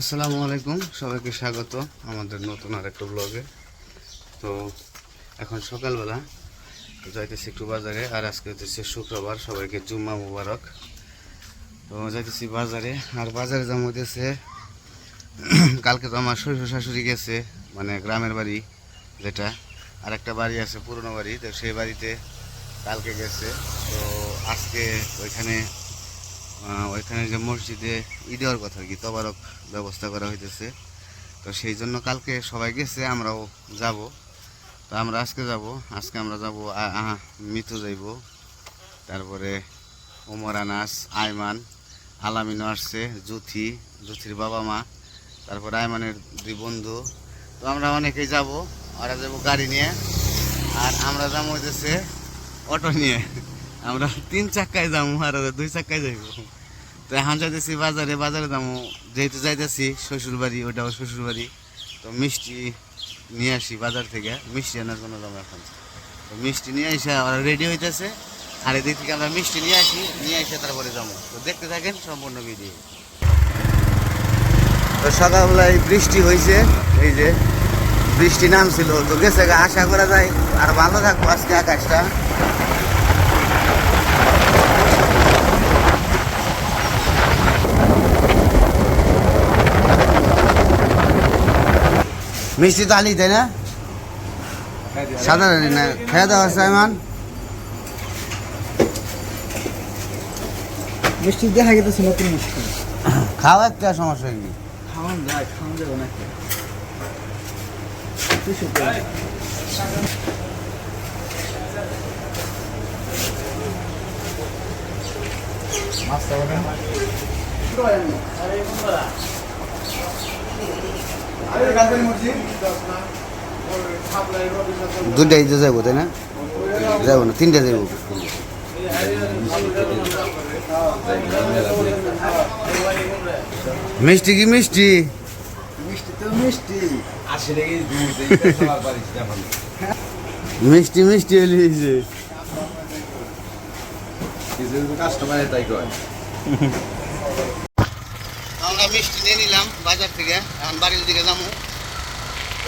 আসসালামু আলাইকুম, সবাইকে স্বাগত আমাদের নতুন আর একটা ব্লগে তো এখন সকালবেলা যাইতেছি একটু বাজারে, আর আজকে হচ্ছে শুক্রবার, সবাইকে জুম্মা মুবারক। তো যাইতেছি বাজারে, আর বাজারে যেমন হইতেছে, কালকে তো আমার শ্বশুর শাশুড়ি গেছে মানে গ্রামের বাড়ি যেটা, আর একটা বাড়ি আছে পুরনো বাড়ি, তো সেই বাড়িতে কালকে গেছে। তো আজকে ওইখানে ওইখানে যে মসজিদে ঈদ দেওয়ার কথা কি তবারক ব্যবস্থা করা হইতেছে। তো সেই জন্য কালকে সবাই গেছে, আমরাও যাব। তো আমরা আজকে যাব, আজকে আমরা যাব মিতু যাইব। তারপরে ওমর আনাস, আয়মান, আলামিনও আসছে জুথি জুথির বাবা মা, তারপরে আয়মানের দুই বন্ধু। তো আমরা অনেকেই যাব, ওরা যাব গাড়ি নিয়ে, আর আমরা যাব হইতেছে অটো নিয়ে। আমরা তিন চাক্কায় যাব আর দুই চাক্কায় যাইব। তো এখন যাইতেছি বাজারে বাজারে যাব যেহেতু যাইতেছি শ্বশুরবাড়ি, ওটাও শ্বশুর বাড়ি তো মিষ্টি নিয়ে আসি বাজার থেকে। মিষ্টি আনার জন্য যাব এখন। তো মিষ্টি নিয়ে এসে ওরা রেডি হইতেছে। আর এদিক থেকে আমরা মিষ্টি নিয়ে আসি, নিয়ে এসে তারপরে যাব তো দেখতে থাকেন সম্পূর্ণ ভিডিও তো সকালবেলায় বৃষ্টি হয়েছে এই যে বৃষ্টি নামছিল। তো গেছে আশা করা যায়। আর ভালো থাকব আজকে আকাশটা। মিষ্টি তো আলি তাই না? সাধারণ না। খেয়ে দেওয়া আছে এমন মিষ্টি দেখা গেতেছে নতুন মিষ্টি। খাওয়া একটা সমস্যা কি? খাওয়ান যায় খাওয়ান যাবে মাছটা দুটাই তো যাব তাই না? যাব না তিনটা যাব মিষ্টি কি মিষ্টি? মিষ্টি মিষ্টি। হলে হয়েছে কাস্টমারে তাই কয়। আমরা মিষ্টি নিয়ে নিলাম বাজার থেকে। এখন বাড়ির দিকে যাব।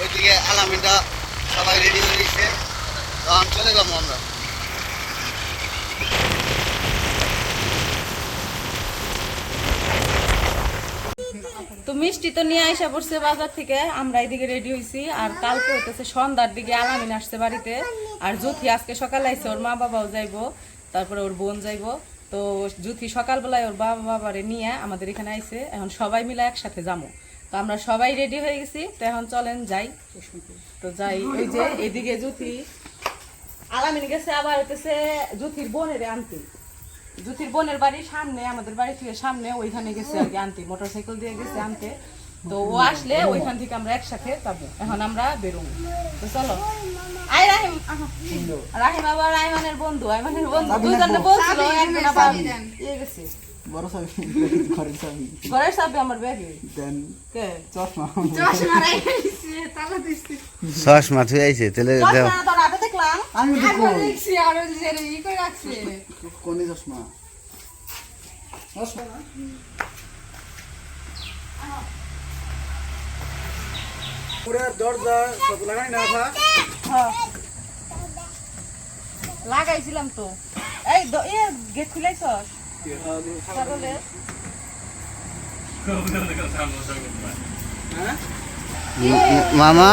ওইদিকে আলামিনটা সবাই রেডি হয়ে গেছে। তখন চলে যাব আমরা। তো মিষ্টি তো নিয়ে আইসা পড়ছে বাজার থেকে। আমরা এদিকে রেডি হয়েছি আর কালকে হইতেছে সন্ধ্যার দিকে আলামিন আসছে বাড়িতে। আর জুথি আজকে সকালে আইছে, ওর মা বাবাও যাইবো। তারপরে ওর বোন যাইবো। তো জ্যোতি সকালবেলায় ওর বাবা বাবারে নিয়ে আমাদের এখানে আইছে, এখন সবাই মিলে একসাথে যাব তো আমরা সবাই রেডি হয়ে গেছি, তো এখন চলেন যাই। তো যাই ওই যে এদিকে জ্যোতি। আলামিন গেছে আবার হইতেছে জ্যোতির বোনের আনতে জ্যোতির বোনের বাড়ি সামনে, আমাদের বাড়ি থেকে সামনে ওইখানে গেছে আর কি আনতে মোটরসাইকেল দিয়ে গেছে আনতে তো ও আসলে ওইখান থেকে আমরা একসাথে যাব। এখন আমরা বেরোবো। তো চলো। আই রাহিম রাহিম আবার আইমানের বন্ধু আইমানের বন্ধু। দুজনে বলছিল একজন আবার ইয়ে গেছে। বড় চাবি ঘরের চাবি ঘরের চাবি আমার ব্যাগে দেন কে? চশমা। আইছে তাহলে দেও। দেখলাম। আমি তো কোনে চশমা? চশমা পুরো দরজা সব লাগাই না হ্যাঁ। লাগাইছিলাম তো এই ইয়ে গেট খুলাইছস ছাগলের মামা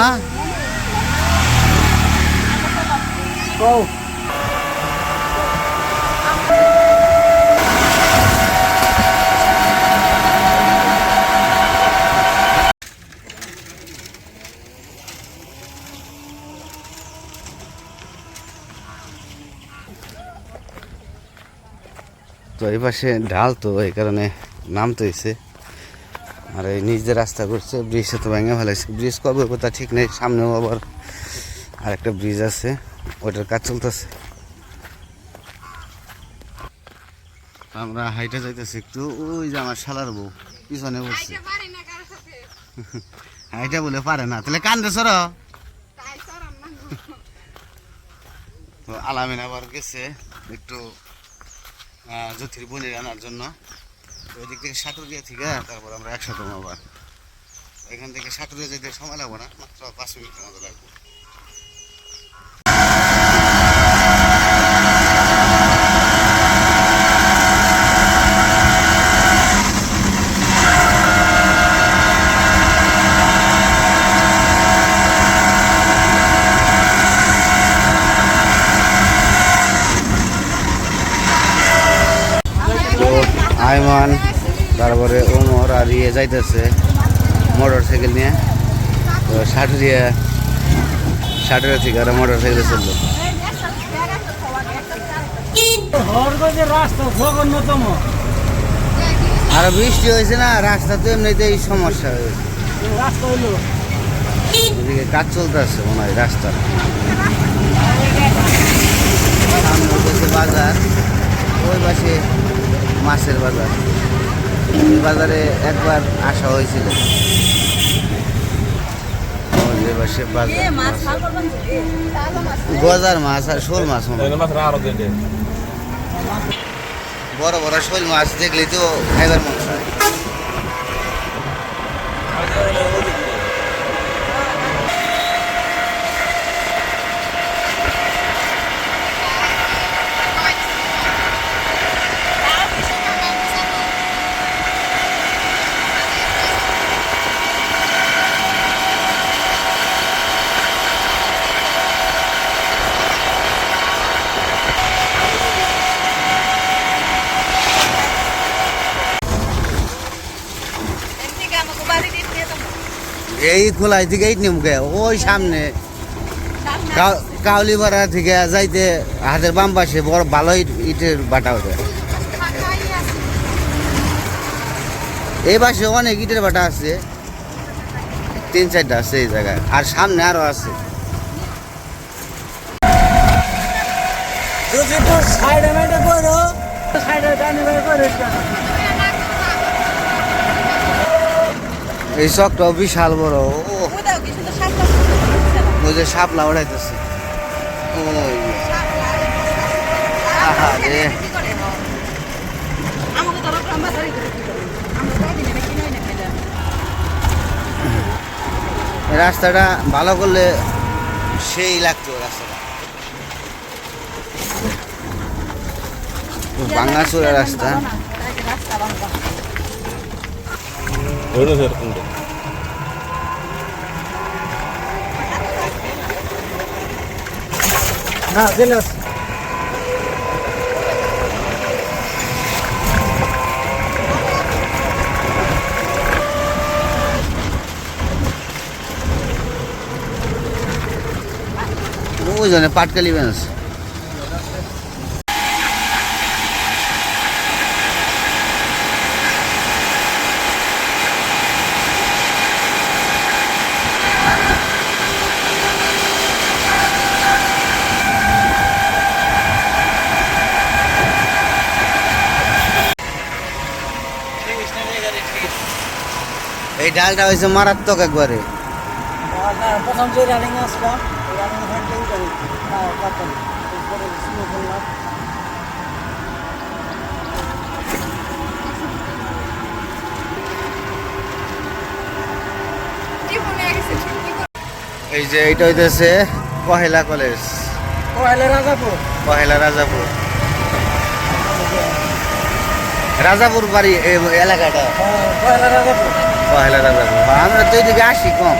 কও এই পাশে ঢাল তো এই কারণে নামতে হয়েছে আর এই দিয়ে রাস্তা করছে ব্রিজে তো ভেঙে ফেলাইছে। ব্রিজ কবে হবে তা ঠিক নেই সামনেও আবার আর একটা ব্রিজ আছে ওইটার কাজ চলতেছে। আমরা হাইটে যাইতেছি একটু ওই যে আমার শালার বউ পিছনে বসছে। হাইটা বলে পারে না তাহলে কান্দে সর। তো আলামিন আবার গেছে একটু জ্যোতির বোনের আনার জন্য। ওই দিক থেকে সাঁতর দিয়ে থেকে তারপর আমরা একসাথে আবার এখান থেকে সাঁতরিয়া যেতে সময় লাগবো না, মাত্র পাঁচ মিনিটের মতো লাগবে তো আয়মান তারপরে ওমর আর ইয়ে যাইতেছে মোটর সাইকেল নিয়ে। তো সাটুরিয়া সাটুরিয়া থেকে আর মোটর সাইকেলে চলল। আর বৃষ্টি হয়েছে না, রাস্তা তো এমনিতেই সমস্যা হয়েছে। এই রাস্তা এদিকে কাজ চলতেছে মনে হয় হচ্ছে বাজার, ওই পাশে মাছের বাজার। এই বাজারে একবার আসা হয়েছিল। ওই পাশে মাছ গজার মাছ আর শোল মাছ বড় বড় শোল মাছ দেখলে তো খাইবার মন চায়। এই খোলাই থেকে এই নিমকে ওই সামনে। কাউ- কাউলিপাড়া থেকে যাইতে হাতের বাম পাশে বড় ভালো ইটের বাটা ওঠে। এই পাশে অনেক ইটের বাটা আছে। তিন চারটা আছে এই জায়গায় আর সামনে আরও আছে। সাইডে সাইডে করে এই চকটাও বিশাল বড়। ওই যে সাপলা উড়াইতেছে। রাস্তাটা ভালো করলে সেই লাগতো রাস্তাটা। ভাঙা চোরা রাস্তা না দিলাস ওই জন্য পাটকালি বেঞ্চ ডালটা হয়েছে মারাত্মক একবারে। প্রথম যে রানিং আসলাম রানিং করলাম এই যে এইটা হইতেছে পহেলা কলেজ। পয়লা রাজাপুর। পহেলা রাজাপুর। রাজাপুর বাড়ি এই এলাকাটা। হ্যাঁ, রাজাপুর। পহেলা রাজাপুর আমরা তো এইদিকে আসি কম।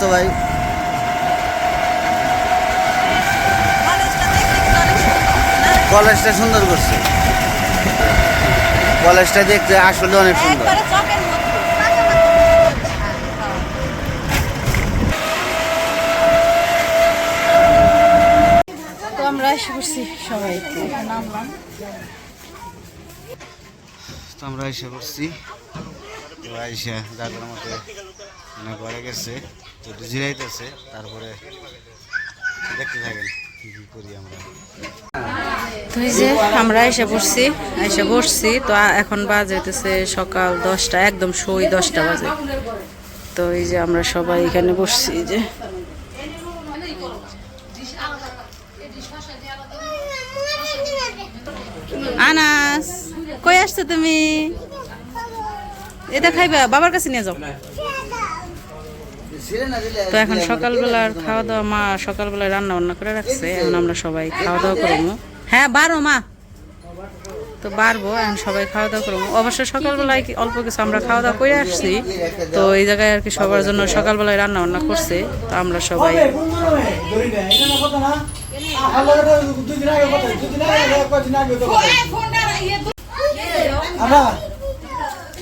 তো ভাই কলেজটা সুন্দর করছে। কলেজটা দেখতে আসলে অনেক সুন্দর। তো আমরা এসে করছি সবাই নামলাম তো আমরা এসে করছি দাদার গেছে, তো জিরাইতেছে, তারপরে দেখতে থাকেন করি আমরা। তো এই যে আমরা এসে পড়ছি এসে বসছি, তো এখন বাজে হইতেছে সকাল দশটা, একদম সই দশটা বাজে। তো এই যে আমরা সবাই এখানে বসছি যে। আনাস, কই আসছো তুমি? এটা খাইবা? বাবার কাছে নিয়ে যাও। তো এখন সকালবেলার খাওয়া দাওয়া মা সকালবেলায় রান্না বান্না করে রাখছে। এখন আমরা সবাই খাওয়া দাওয়া করব। হ্যাঁ বারো মা। তো বাড়বো এখন সবাই খাওয়া দাওয়া করব। অবশ্য সকালবেলায় অল্প কিছু আমরা খাওয়া দাওয়া করে আসছি। তো এই জায়গায় আর কি সবার জন্য সকালবেলায় রান্না বান্না করছে। তো আমরা সবাই হবে,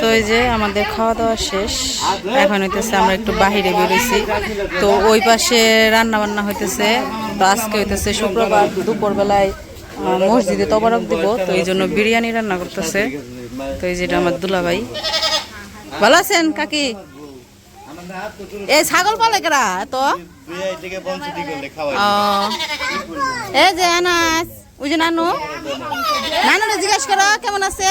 তো এই যে আমাদের খাওয়া দাওয়া শেষ। এখন হইতেছে আমরা একটু বাহিরে বেরোইছি। তো ওই পাশে রান্না বান্না হইতেছে। তো আজকে হইতেছে শুক্রবার দুপুর বেলায় মসজিদে তবরক দিব। তো এই জন্য বিরিয়ানি রান্না করতেছে। তো এই যেটা আমার দুলাভাই। ভালো আছেন, কাকি? এই ছাগল পালে কেরা? তো এই যে আনাস, ওই যে নানু। নানু জিজ্ঞাসা করো, কেমন আছে?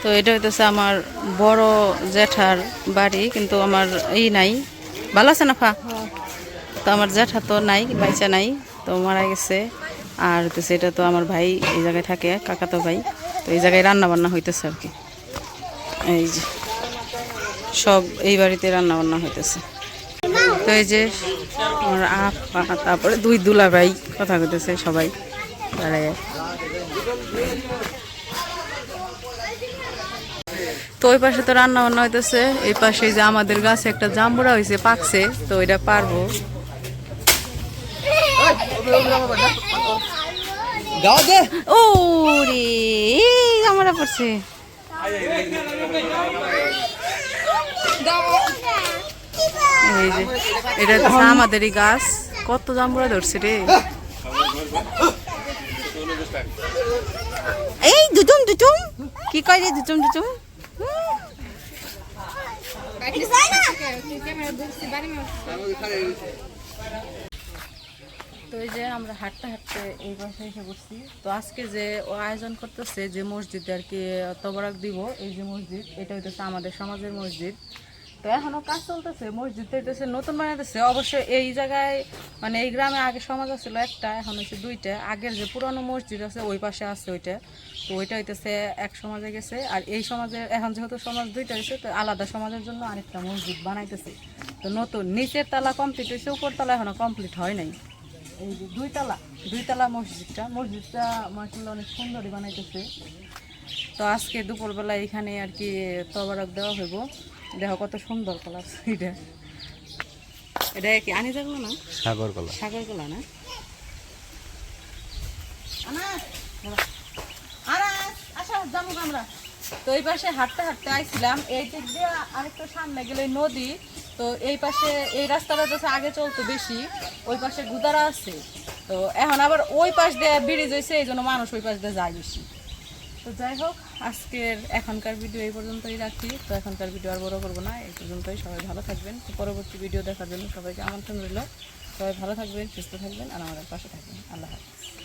তো এটা হইতেছে আমার বড় জ্যাঠার বাড়ি, কিন্তু আমার এই নাই। ভালো আছে না ফা? তো আমার জ্যাঠা তো নাই, বাইচা নাই, তো মারা গেছে। আর হইতেছে এটা তো আমার ভাই, এই জায়গায় থাকে, কাকাতো ভাই। তো এই জায়গায় রান্না বান্না হইতেছে আর কি। এই যে, সব এই বাড়িতে রান্না বান্না হইতেছে। তো এই যে, আমার আপা, তারপরে দুই দুলা ভাই কথা কইতেছে সবাই। দাঁড়ায়। তো ওই পাশে তো রান্না বান্না হইতেছে। এই পাশে যে আমাদের গাছে একটা জাম্বুরা হয়েছে পাকছে তো ওইটা পারব। ও রে এই জাম্বুরা পড়ছে। এই যে এটা হচ্ছে আমাদেরই গাছ। কত জাম্বুরা ধরছে রে। এই দুটুম দুটুম কি কয় রে দুটুম দুটুম তো এই যে আমরা হাঁটতে হাঁটতে এই পাশে এসে বসছি তো আজকে যে ও আয়োজন করতেছে যে মসজিদ আর কি তবরাক দিব এই যে মসজিদ, এটা হইতেছে আমাদের সমাজের মসজিদ। তো এখনও কাজ চলতেছে, মসজিদ হইতেছে নতুন বানাইতেছে। অবশ্য এই জায়গায় মানে এই গ্রামে আগে সমাজ ছিল একটা, এখন হচ্ছে দুইটা। আগের যে পুরানো মসজিদ আছে, ওই পাশে আছে ওইটা। তো ওইটা হইতেছে এক সমাজে গেছে, আর এই সমাজে, এখন যেহেতু সমাজ দুইটা হয়েছে তো আলাদা সমাজের জন্য আরেকটা মসজিদ বানাইতেছে। তো নতুন, নিচের তালা কমপ্লিট হয়েছে উপর তালা এখনও কমপ্লিট হয় নাই। এই যে দুইতলা দুইতলা মসজিদটা মসজিদটা মার্শাল্লাহ অনেক সুন্দরই বানাইতেছে। তো আজকে দুপুরবেলা এখানে আর কি তবারক দেওয়া হইব। দেখো কত সুন্দর কলা এটা। এটা কি আনি যাব না? সাগর কলা। সাগর কলা না? আমরা। তো এই পাশে হাঁটতে হাঁটতে আইছিলাম এই দিক দিয়ে আরেকটু সামনে গেলে নদী তো এই পাশে এই রাস্তাটা তো আগে চলতো বেশি ওই পাশে গুদারা আছে। তো এখন আবার ওই পাশ দিয়ে ব্রিজ হয়েছে এই জন্য মানুষ ওই পাশ দিয়ে যায় বেশি। তো যাই হোক, আজকের এখনকার ভিডিও এই পর্যন্তই রাখি। তো এখনকার ভিডিও আর বড় করব না, এই পর্যন্তই। সবাই ভালো থাকবেন। তো পরবর্তী ভিডিও দেখার জন্য সবাইকে আমন্ত্রণ রইল। সবাই ভালো থাকবেন, সুস্থ থাকবেন, আর আমাদের পাশে থাকবেন। আল্লাহ হাফিজ।